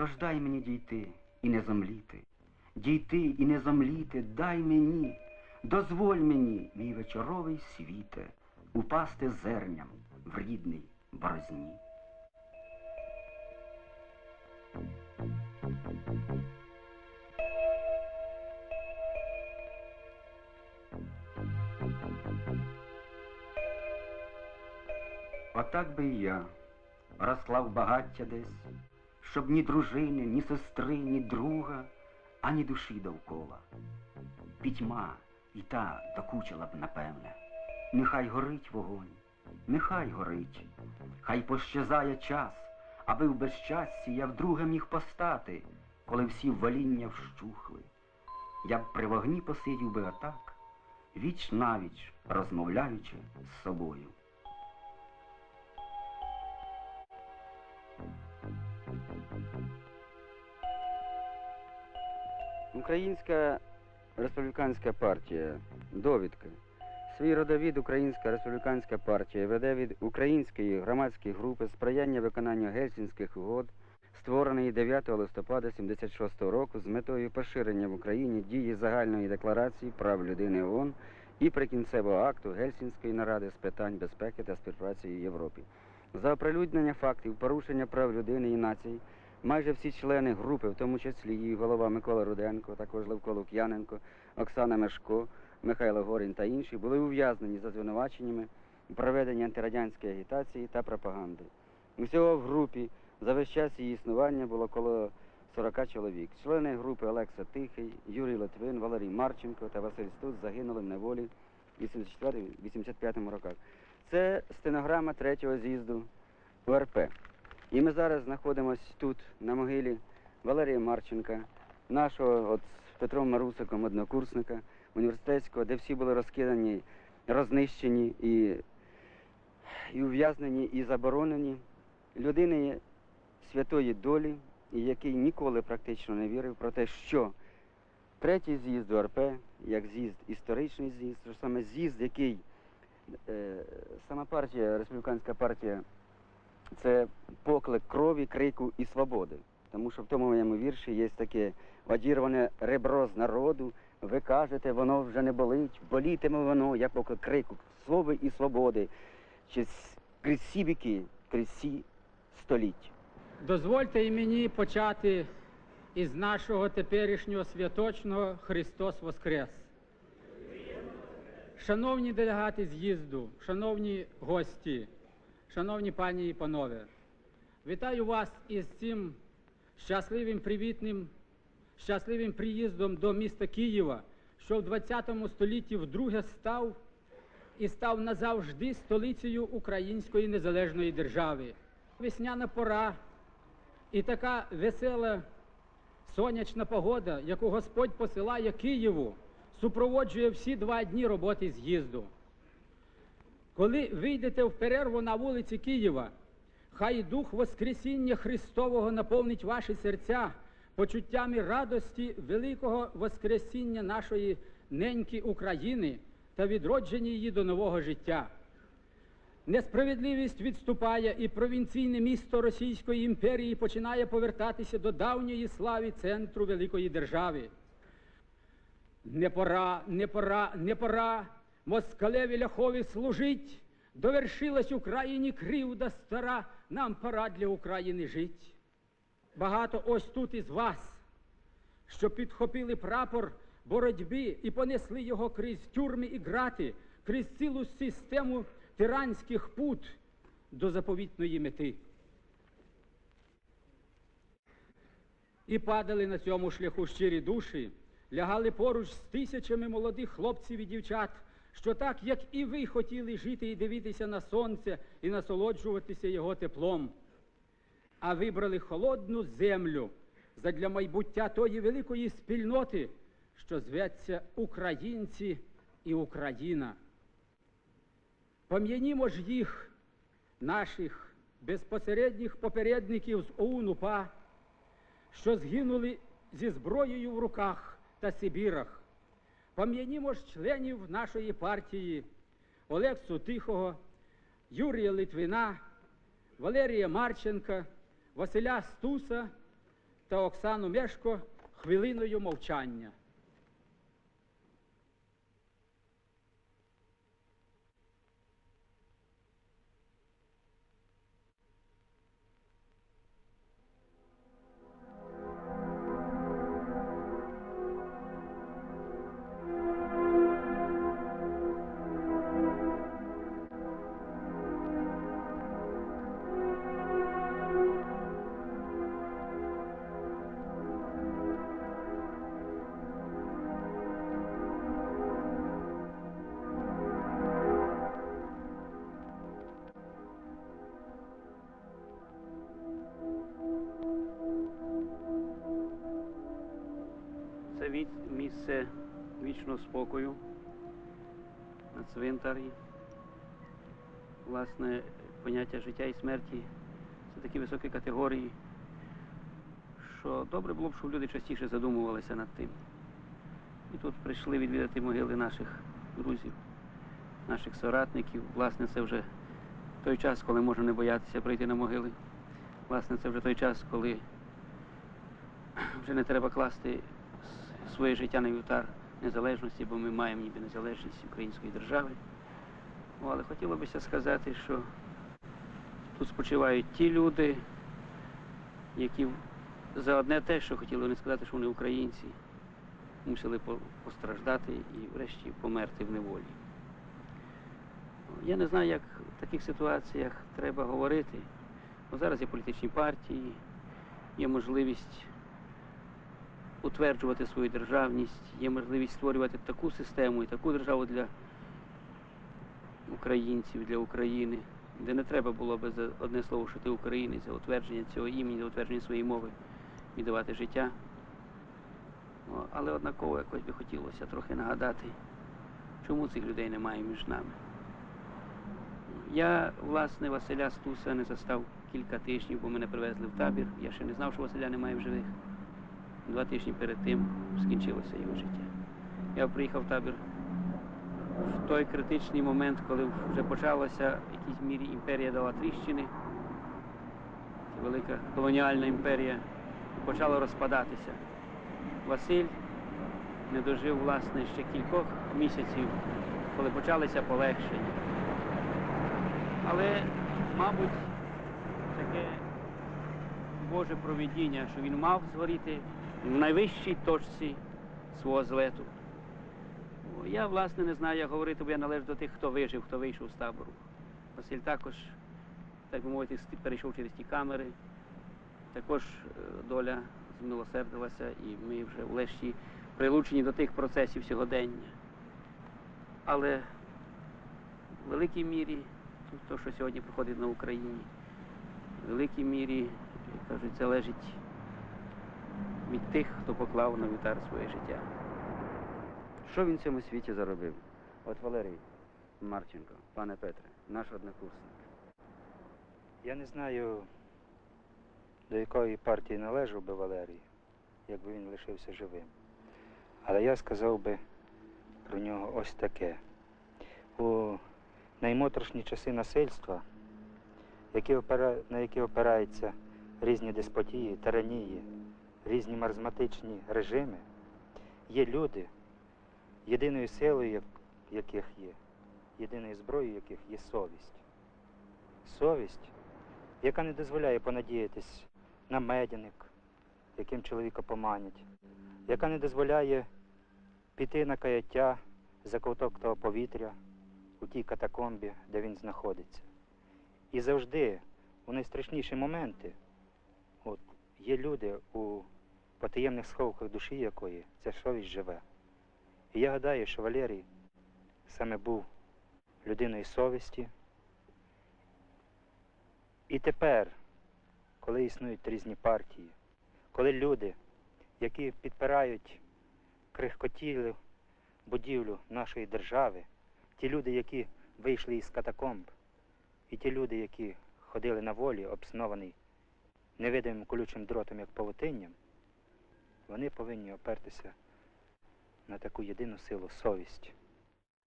Тож дай мені дійти і не зомліти, дійти і не зомліти, дай мені, дозволь мені, мій вечоровий світе, упасти зерням в рідний борозні. Отак би і я розклав багаття десь, щоб ні дружини, ні сестри, ні друга, ані душі довкола. Пітьма і та докучила б, напевне. Нехай горить вогонь, нехай горить, хай пощазає час, аби в безщасті я вдруге міг постати, коли всі воління вщухли. Я б при вогні посидів би отак, віч навіч розмовляючи з собою. Українська республіканська партія. Довідка. Свій родовід Українська республіканська партія веде від української громадської групи сприяння виконанню гельсінських угод, створеної 9 листопада 76 року з метою поширення в Україні дії загальної декларації прав людини ООН і прикінцевого акту Гельсінської наради з питань безпеки та співпраці в Європі. За оприлюднення фактів порушення прав людини і націй Майже всі члени групи, в тому числі її голова Микола Руденко, також Левко Лук'яненко, Оксана Мешко, Михайло Горін та інші, були ув'язнені за звинуваченнями у проведенні антирадянської агітації та пропаганди. Усього в групі за весь час її існування було коло 40 чоловік. Члени групи Олекса Тихий, Юрій Литвин, Валерій Марченко та Василь Стус загинули в неволі в 84-85 роках. Це стенограма третього з'їзду УРП. І ми зараз знаходимося тут, на могилі Валерія Марченка, нашого от з Петром Марусиком, однокурсника університетського, де всі були розкидані, рознищені і, і ув'язнені, і заборонені. Людини святої долі, і який ніколи практично не вірив про те, що третій з'їзд УРП, як з'їзд, історичний з'їзд, саме з'їзд, який е, сама партія, республіканська партія це поклик крові, крику і свободи. Тому що в тому моєму вірші є таке одірване ребро з народу. Ви кажете, воно вже не болить, болітиме воно, як поклик крику, слови і свободи, чи крізь всі віки, крізь всі століття. Дозвольте і мені почати із нашого теперішнього святочного Христос Воскрес. Шановні делегати з'їзду, шановні гості, шановні пані і панове, вітаю вас із цим щасливим привітним, щасливим приїздом до міста Києва, що в 20 столітті вдруге став і став назавжди столицею Української незалежної держави. Весняна пора і така весела сонячна погода, яку Господь посилає Києву, супроводжує всі два дні роботи з'їзду. Коли вийдете в перерву на вулиці Києва, хай дух Воскресіння Христового наповнить ваші серця почуттями радості великого Воскресіння нашої неньки України та відродження її до нового життя. Несправедливість відступає, і провінційне місто Російської імперії починає повертатися до давньої слави центру великої держави. Не пора, не пора, не пора москалеві ляхові служить. Довершилась Україні кривда стара, нам пора для України жить. Багато ось тут із вас, що підхопили прапор боротьби і понесли його крізь тюрми і грати, крізь цілу систему тиранських пут до заповітної мети. І падали на цьому шляху щирі душі, лягали поруч з тисячами молодих хлопців і дівчат, що так, як і ви хотіли жити і дивитися на сонце і насолоджуватися його теплом, а вибрали холодну землю задля майбуття тої великої спільноти, що зветься українці і Україна. Пам'янімо ж їх, наших безпосередніх попередників з ОУН-УПА, що згинули зі зброєю в руках та Сибірах. Пам'янімо ж членів нашої партії Олексу Тихого, Юрія Литвина, Валерія Марченка, Василя Стуса, та Оксану Мешко хвилиною мовчання. Місце вічного спокою на цвинтарі. Власне, поняття життя і смерті це такі високі категорії, що добре було б, щоб люди частіше задумувалися над тим. І тут прийшли відвідати могили наших друзів, наших соратників. Власне, це вже той час, коли можна не боятися прийти на могили. Власне, це вже той час, коли вже не треба класти своє життя на вівтар незалежності, бо ми маємо ніби незалежність української держави. О, але хотілося б сказати, що тут спочивають ті люди, які за одне те, що хотіли вони сказати, що вони українці, мусили постраждати і врешті померти в неволі. Я не знаю, як в таких ситуаціях треба говорити. Бо зараз є політичні партії, є можливість утверджувати свою державність, є можливість створювати таку систему і таку державу для українців, для України, де не треба було би за одне слово, що ти українець, за утвердження цього імені, за утвердження своєї мови віддавати життя. Але однаково якось би хотілося трохи нагадати, чому цих людей немає між нами. Я, власне, Василя Стуса не застав кілька тижнів, бо мене привезли в табір. Я ще не знав, що Василя немає в живих. Два тижні перед тим скінчилося його життя. Я приїхав в табір в той критичний момент, коли вже почалася в якійсь мірі імперія дала тріщини. Велика колоніальна імперія почала розпадатися. Василь не дожив, власне, ще кількох місяців, коли почалися полегшення. Але, мабуть, таке Боже провидіння, що він мав згоріти в найвищій точці свого злету. Я, власне, не знаю, як говорити, бо я належу до тих, хто вижив, хто вийшов з табору. Василь також, так би мовити, перейшов через ті камери. Також е, доля змилосердилася, і ми вже врешті прилучені до тих процесів сьогодення. Але в великій мірі, то, що сьогодні проходить на Україні, в великій мірі, кажуть, залежить від тих, хто поклав на вітар своє життя. Що він в цьому світі заробив? От Валерій Марченко, пане Петре, наш однокурсник. Я не знаю, до якої партії належав би Валерій, якби він лишився живим. Але я сказав би про нього ось таке. У наймотрошні часи насильства, які опира... на які опираються різні деспотії, тиранії, різні маразматичні режими, є люди, єдиною силою яких є, єдиною зброєю яких є совість. Совість яка не дозволяє понадіятись на медяник, яким чоловіка поманять, яка не дозволяє піти на каяття за ковток того повітря у тій катакомбі, де він знаходиться. І завжди, у найстрашніші моменти, є люди у потаємних сховках душі якої ця совість живе. І я гадаю, що Валерій саме був людиною совісті. І тепер, коли існують різні партії, коли люди, які підпирають крихкотілу будівлю нашої держави, ті люди, які вийшли із катакомб, і ті люди, які ходили на волі, обсновані невидимим колючим дротом, як павутинням, вони повинні опертися на таку єдину силу совість.